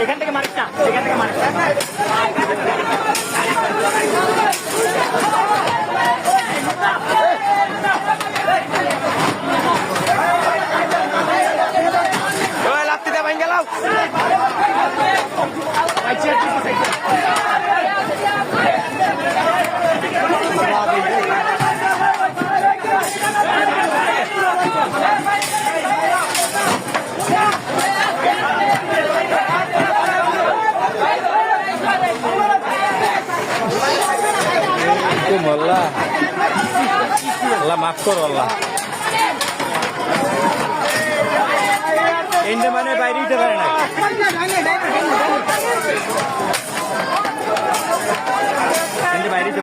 এখান থেকে মারিস না এখান থেকে মারিস আল্লাহ। আল্লাহ মাফ করো আল্লাহ। এন্ডে মানে বাইরে দিতে পারে না